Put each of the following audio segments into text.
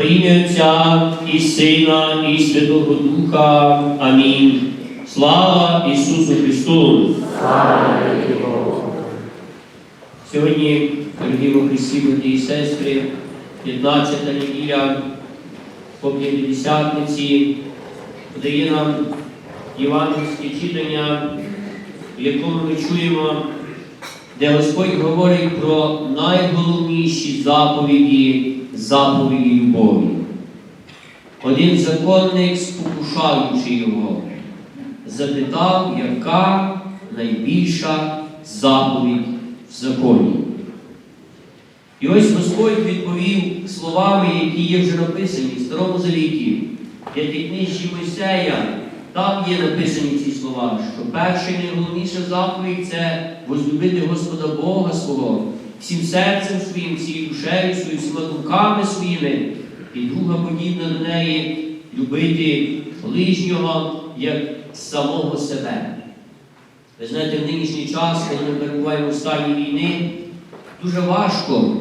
Во ім'я Отця і Сина, і Святого Духа. Амінь. Слава Ісусу Христу! Слава Сьогодні, дорогі во Христі, брати і сестри, 15 неділя по П'ятдесятниці подає нам євангельське читання, в якому ми чуємо, де Господь говорить про найголовніші заповіді, заповіді любові. Один законник, спокушаючи його, запитав, яка найбільша заповідь в законі. І ось Господь відповів словами, які є вже написані в Старому Завіті, п'ятикнижчі Мойсея. Там є написані ці слова, що перша і найголовніша заповідь це возлюбити Господа Бога свого всім серцем своїм, всією душею своєю, всіма думками своїми, і друга подібна до неї любити ближнього як самого себе. Ви знаєте, в нинішній час, коли ми перебуваємо в стані війни, дуже важко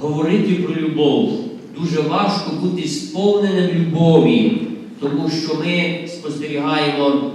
говорити про любов, дуже важко бути сповненим любові, тому що ми спостерігаємо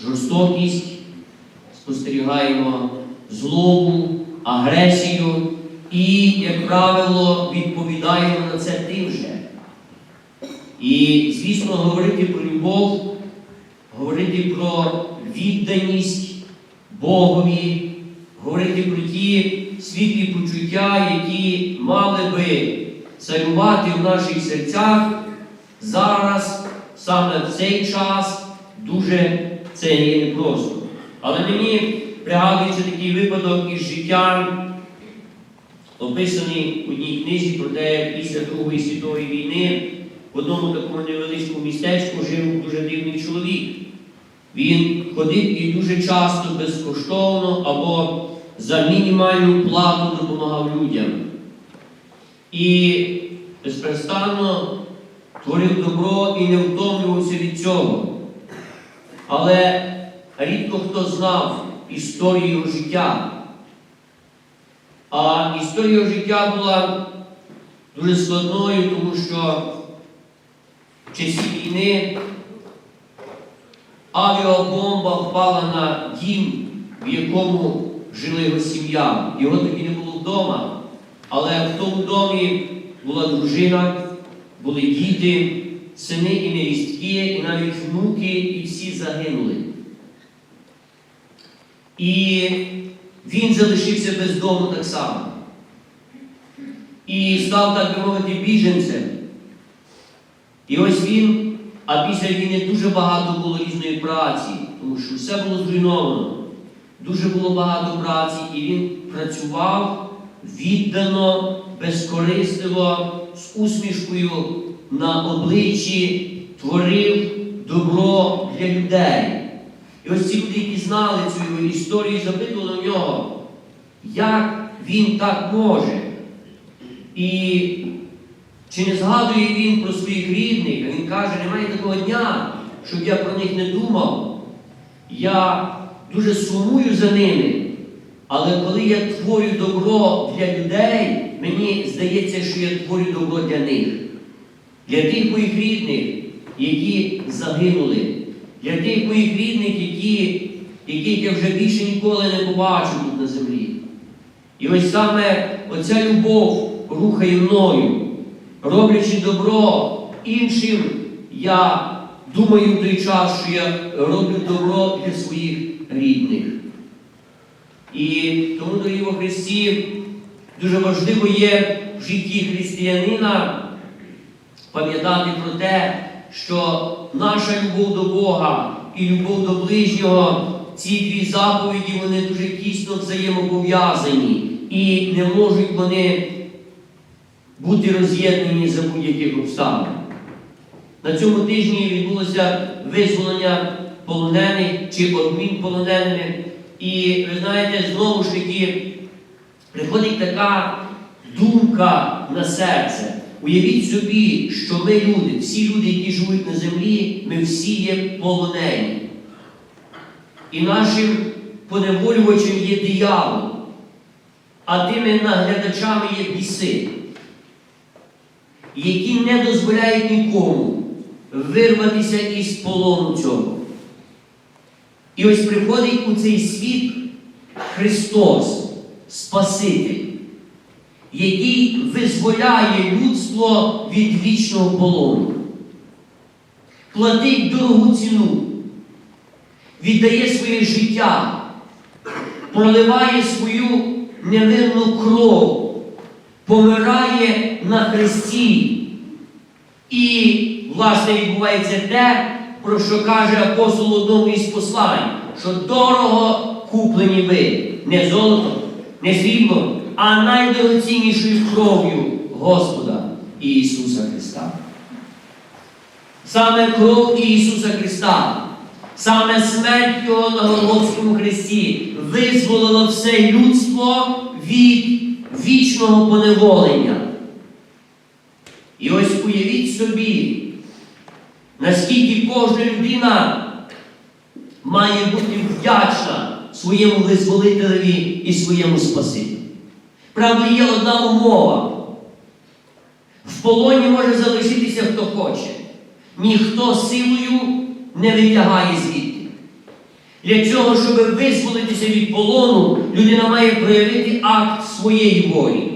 жорстокість, спостерігаємо злобу, агресію і, як правило, відповідаємо на це тим же. І, звісно, говорити про любов, говорити про відданість Богові, говорити про ті світлі почуття, які мали би царювати в наших серцях, зараз, саме в цей час, дуже це є непросто. Але мені пригадується такий випадок із життя, описаний в одній книзі про те, як після Другої світової війни в одному такому невеличкому містечку жив дуже дивний чоловік. Він ходив і дуже часто безкоштовно або за мінімальну плату допомагав людям. І безперестанно творив добро і не втомлювався від цього. Але рідко хто знав історію життя. А історія життя була дуже складною, тому що в часі війни авіабомба впала на дім, в якому жила його сім'я. Його тоді не було вдома, але в тому домі була дружина, були діти, сини і невістки, і навіть внуки, і всі загинули. І він залишився без дому так само. І став, так би мовити, біженцем. І ось він, а після війни дуже багато було різної праці, тому що все було зруйновано. Дуже було багато праці, і він працював віддано, безкорисливо, з усмішкою на обличчі, творив добро для людей. І ось ці люди, знали цю історію, запитували в нього, як він так може. І чи не згадує він про своїх рідних, він каже, немає такого дня, щоб я про них не думав. Я дуже сумую за ними. Але коли я творю добро для людей, мені здається, що я творю добро для них, для тих моїх рідних, які загинули, для тих моїх рідних, які, яких я вже більше ніколи не побачу тут на землі. І ось саме оця любов рухає мною, роблячи добро іншим, я думаю в той час, що я роблю добро для своїх рідних. І тому, дорогі во Христі, дуже важливо є в житті християнина пам'ятати про те, що наша любов до Бога і любов до ближнього, ці дві заповіді, вони дуже тісно взаємопов'язані і не можуть вони бути роз'єднані за будь-яких обставин. На цьому тижні відбулося визволення полонених чи обмін полоненими. І ви знаєте, знову ж таки, приходить така думка на серце. Уявіть собі, що ми люди, всі люди, які живуть на землі, ми всі є полонені. І нашим поневолювачем є диявол, а тими наглядачами є біси. які не дозволяють нікому вирватися із полону цього. І ось приходить у цей світ Христос, Спаситель, який визволяє людство від вічного полону, платить дорогу ціну, віддає своє життя, проливає свою невинну кров, помирає на хресті. І, власне, відбувається те, про що каже апостол одному із послань, що дорого куплені ви не золотом, не сріблом, а найдорогоціннішою кров'ю Господа Ісуса Христа. Саме кров Ісуса Христа, саме смерть Його на Голгофському хресті визволила все людство від вічного поневолення. І ось уявіть собі, наскільки кожна людина має бути вдячна своєму визволителеві і своєму Спасителю. Правда, є одна умова. В полоні може залишитися хто хоче. Ніхто силою не витягає звідти. Для цього, щоб визволитися від полону, людина має проявити акт своєї волі.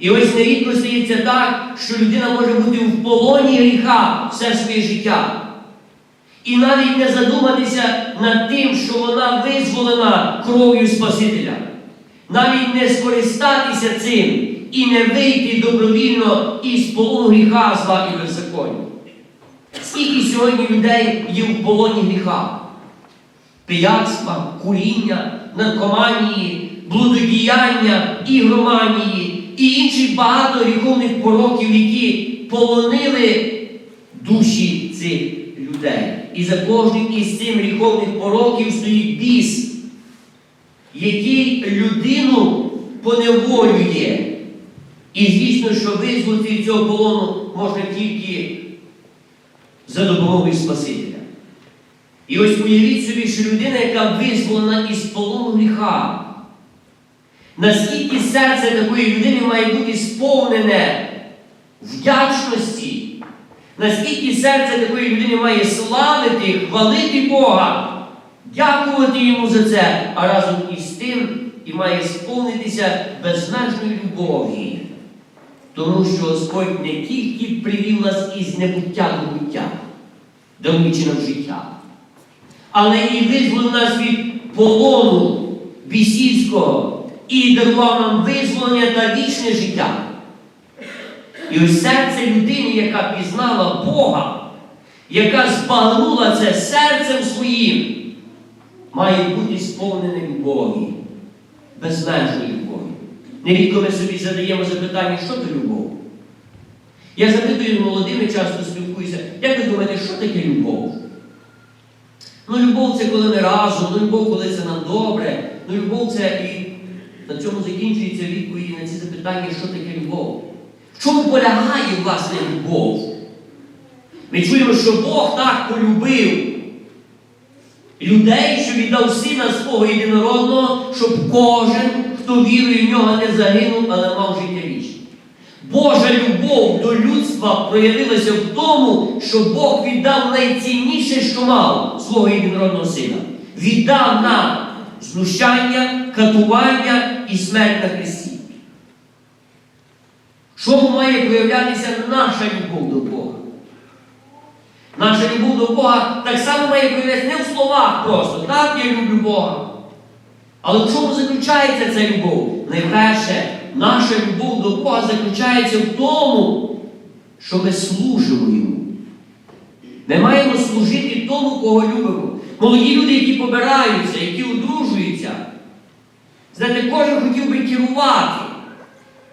І ось нерідко стається так, що людина може бути в полоні гріха все своє життя. І навіть не задуматися над тим, що вона визволена кров'ю Спасителя. Навіть не скористатися цим і не вийти добровільно із полону гріха, зла і беззаконня. Скільки сьогодні людей є в полоні гріха? Пияцтва, куріння, наркоманії, блудодіяння, ігроманії і інших багато гріховних пороків, які полонили душі цих людей. І за кожним із цих гріховних пороків стоїть біс, який людину поневолює. І звісно, що визволити цього полону можна тільки за допомогою Спасителя. І ось уявіть собі, що людина, яка визволена із полону гріха, наскільки серце такої людини має бути сповнене вдячності, наскільки серце такої людини має славити, хвалити Бога, дякувати йому за це, а разом із тим і має сповнитися безмежною любов'ю. Тому що Господь не тільки привів нас із небуття до буття, даруючи нам життя, але і визволив нас від полону бісівського і дарував нам визволення та вічне життя. І ось серце людини, яка пізнала Бога, яка збагнула це серцем своїм, має бути сповнене любові, безмежної любові. Нерідко ми собі задаємо запитання, що то любов? Я запитую молодими, часто спілкуюся, як ви думаєте, що таке любов? Ну, любов це коли ми разом, ну любов, коли це нам добре, ну любов це і на цьому закінчується відповіді на ці запитання, що таке любов. В чому полягає, власне, любов? Ми чуємо, що Бог так полюбив людей, що віддав сина свого єдинородного, щоб кожен, хто вірує в нього, не загинув, але мав життя. Божа любов до людства проявилася в тому, що Бог віддав найцінніше, що мав свого єдинородного сина. Віддав нам знущання, катування і смерть на хресті. Чому має проявлятися наша любов до Бога? Наша любов до Бога так само має проявлятися не в словах просто. Так, я люблю Бога. Але в чому заключається ця любов? Найперше, наша любов до Бога заключається в тому, що ми служимо Йому. Ми маємо служити тому, кого любимо. Молоді люди, які побираються, які одружуються. Знаєте, кожен хотів би керувати.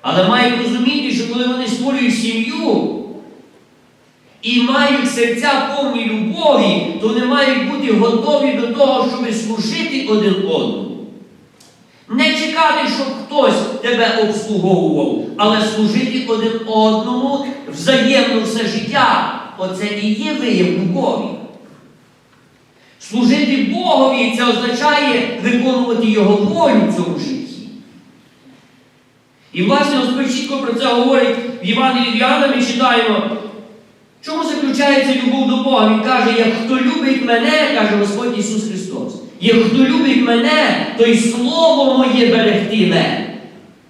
Але мають розуміти, що коли вони створюють сім'ю і мають серця повні любові, то вони мають бути готові до того, щоб служити один одному. Не чекати, щоб хтось тебе обслуговував, але служити один одному взаємно все життя. Оце і є вияв любові. Служити Богові це означає виконувати Його волю в цьому житті. І власне Господь чітко про це говорить в Євангелії Іоанна, ми читаємо. Чому заключається любов до Бога? Він каже, як хто любить мене, каже Господь Ісус Христос, як хто любить мене, то й слово моє берегтиме.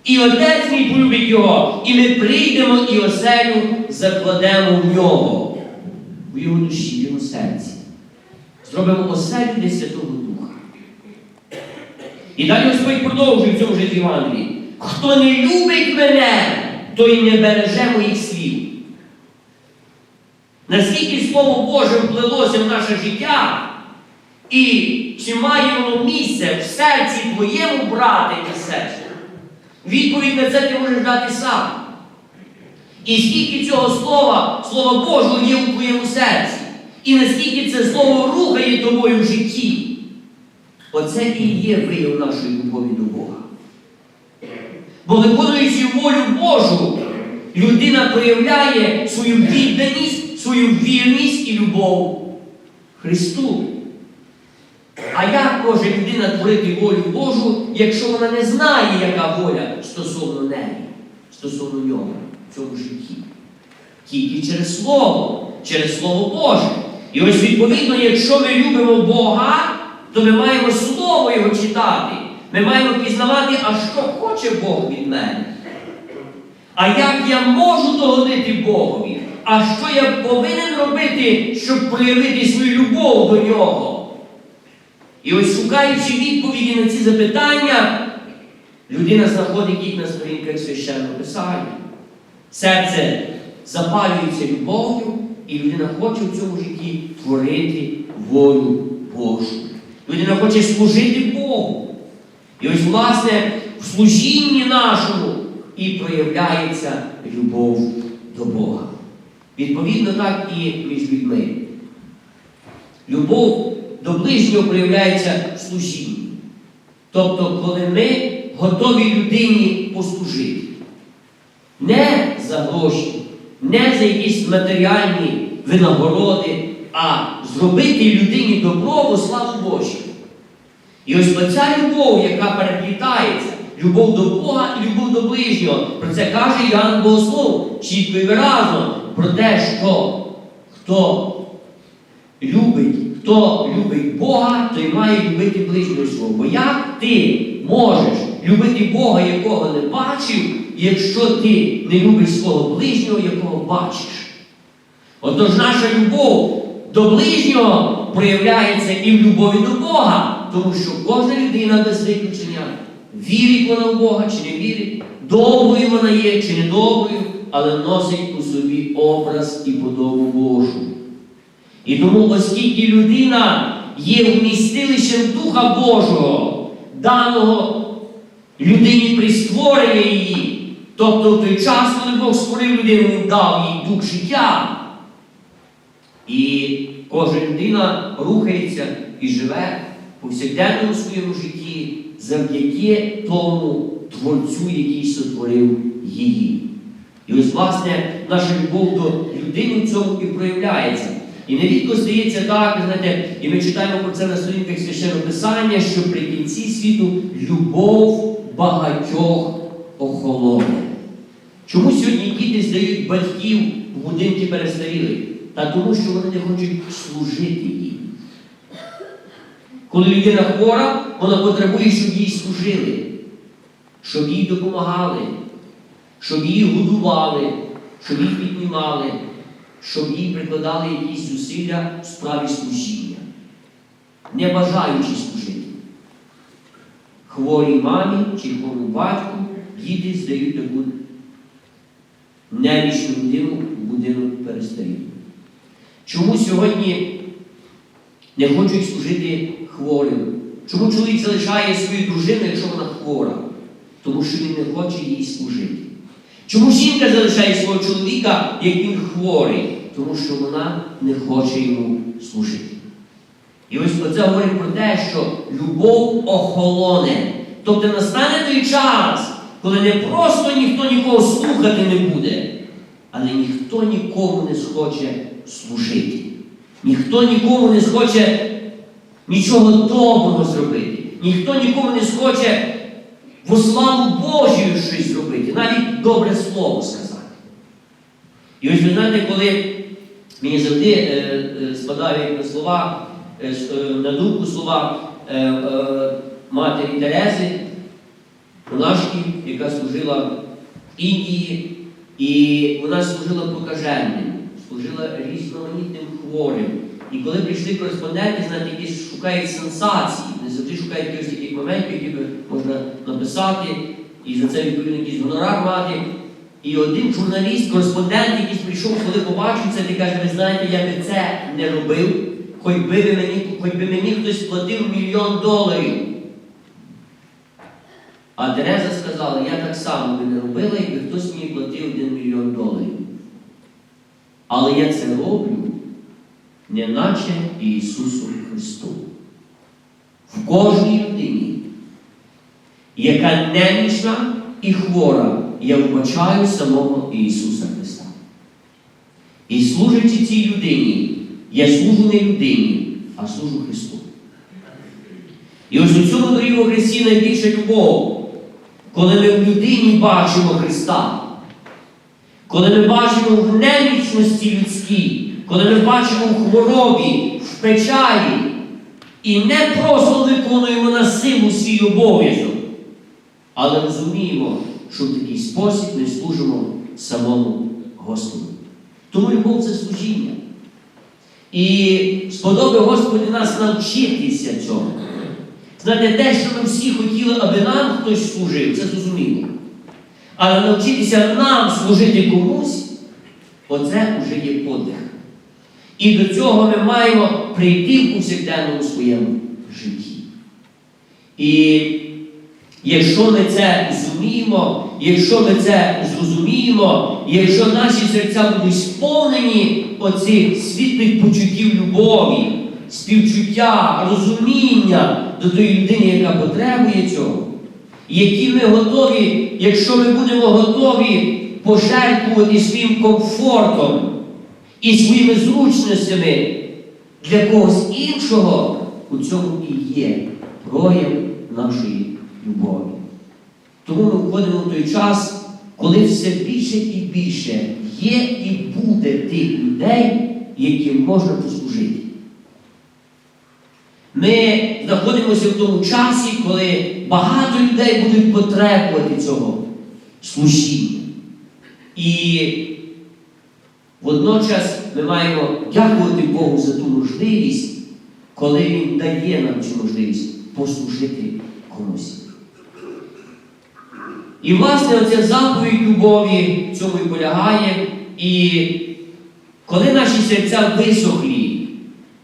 І Отець мій полюбить його, і ми прийдемо і оселю закладемо в нього, в його душі, в його серці. Зробимо оселю для Святого Духа. І далі Господь продовжує в цьому ж Євангелії. Хто не любить мене, той не береже моїх слів. Наскільки Слово Боже вплилося в наше життя, і чи має воно місце в серці твоєму, брате і сестри? Відповідь на це ти можеш дати сам. І скільки цього слова, Слова Божого є у твоєму серці, і наскільки це слово рухає тобою в житті, оце і є вияв нашої любові до Бога. Бо виконуючи волю Божу, людина проявляє свою відданість, свою вірність і любов Христу. А як може людина творити волю Божу, якщо вона не знає, яка воля стосовно неї, стосовно нього в цьому житті? Тільки через Слово, через Слово Боже. І ось відповідно, якщо ми любимо Бога, то ми маємо Слово Його читати. Ми маємо пізнавати, а що хоче Бог від мене. А як я можу догодити Богові? А що я повинен робити, щоб проявити свою любов до нього? І ось шукаючи відповіді на ці запитання, людина знаходить їх на сторінках священного писання. Серце запалюється любов'ю, і людина хоче в цьому житті творити волю Божу. Людина хоче служити Богу. І ось, власне, в служінні нашому і проявляється любов до Бога. Відповідно, так і між людьми. Любов до ближнього проявляється в служінні. Тобто, коли ми готові людині послужити. Не за гроші, не за якісь матеріальні винагороди, а зробити людині добро славу Божу. І ось оця любов, яка переплітається, любов до Бога і любов до ближнього. Про це каже Іоанн Богослов чітко і виразно про те, що хто любить, хто любить Бога, той має любити ближнього свого. Бо як ти можеш любити Бога, якого не бачив, якщо ти не любиш свого ближнього, якого бачиш? Отож наша любов до ближнього проявляється і в любові до Бога, тому що кожна людина без виключення вірить вона в Бога чи не вірить, доброю вона є чи не доброю, але носить у собі образ і подобу Божу. І тому, оскільки людина є вмістилищем Духа Божого, даного людині при створенні її, тобто той час, коли Бог створив людину, Він дав їй дух життя. І кожна людина рухається і живе в повсякденному своєму житті завдяки тому Творцю, який сотворив її. І ось, власне, наша любов до людини в цьому і проявляється. І нерідко здається так, знаєте, і ми читаємо про це на сторінках священного писання, що при кінці світу любов багатьох охолоне. Чому сьогодні діти здають батьків в будинки перестарілих? Та тому, що вони не хочуть служити їм. Коли людина хвора, вона потребує, щоб їй служили, щоб їй допомагали, щоб її годували, щоб їх піднімали, щоб їй прикладали якісь зусилля в справі служіння, не бажаючи служити. Хворій мамі чи хворому батьку діти здають таку немічну людину в будинок перестарілих. Чому сьогодні не хочуть служити хворим? Чому чоловік залишає свою дружину, якщо вона хвора? Тому що він не хоче їй служити. Чому жінка залишає свого чоловіка, як він хворий? Тому що вона не хоче йому служити. І ось оце говорить про те, що любов охолоне. Тобто настане той час, коли не просто ніхто нікого слухати не буде, але ніхто нікому не схоче служити. Ніхто нікому не схоче нічого доброго зробити. Ніхто нікому не схоче во славу Божію щось зробити. Зробити, навіть добре слово сказати. І ось ви знаєте, коли мені завжди е, е, спадають на слова, е, е, на думку слова е, е, матері Терези, монашки, яка служила в Індії, і вона служила покаженням, служила різноманітним хворим. І коли прийшли кореспонденти, знаєте, які шукають сенсації, не завжди шукають якихось таких моментів, які можна написати, і за це відповідно якийсь гонорар мати. І один журналіст, кореспондент, який прийшов, коли побачив це, і каже, ви знаєте, я би це не робив, хоч би мені, хоч би мені хтось платив мільйон доларів. А Тереза сказала, я так само би не робила, якби хтось мені платив один мільйон доларів. Але я це роблю, неначе Ісусу Христу. В кожній людині, яка немічна і хвора, я вбачаю самого Ісуса Христа. І служачи цій людині, я служу не людині, а служу Христу. І ось у цьому дорі Христі найбільша любов, коли ми в людині бачимо Христа, коли ми бачимо в немічності людській, коли ми бачимо в хворобі, в печалі, і не просто виконуємо на силу свій обов'язок, але розуміємо, що в такий спосіб ми служимо самому Господу. Тому любов це служіння. І сподобав Господи нас навчитися цього. Знаєте, те, що ми всі хотіли, аби нам хтось служив, це зрозуміло. Але навчитися нам служити комусь, оце вже є подвиг. І до цього ми маємо прийти в повсякденному своєму житті. І якщо ми це зуміємо, якщо ми це зрозуміємо, якщо наші серця будуть сповнені оцих світлих почуттів любові, співчуття, розуміння до тої людини, яка потребує цього, які ми готові, якщо ми будемо готові пожертвувати своїм комфортом і своїми зручностями для когось іншого, у цьому і є прояв нашої любові. Тому ми входимо в той час, коли все більше і більше є і буде тих людей, яким можна послужити. Ми знаходимося в тому часі, коли багато людей будуть потребувати цього служіння. І водночас ми маємо дякувати Богу за ту можливість, коли Він дає нам цю можливість послужити комусь. І, власне, оця заповідь любові в цьому і полягає. І коли наші серця висохлі,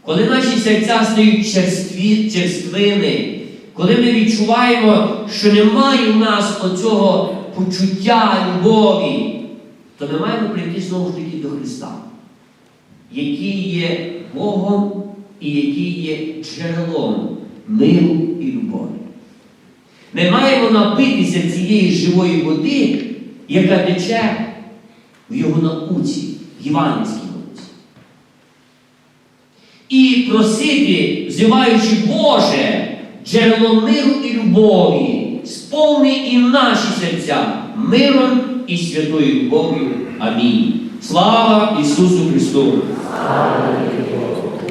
коли наші серця стають черстві, черствими, коли ми відчуваємо, що немає в нас оцього почуття любові, то ми маємо прийти знову ж таки до Христа, який є Богом і який є джерелом миру і любові. Ми маємо напитися цієї живої води, яка тече в його науці, в євангельській науці. І просити, взиваючи Боже, джерело миру і любові, сповни і наші серця миром і святою любов'ю. Амінь. Слава Ісусу Христу!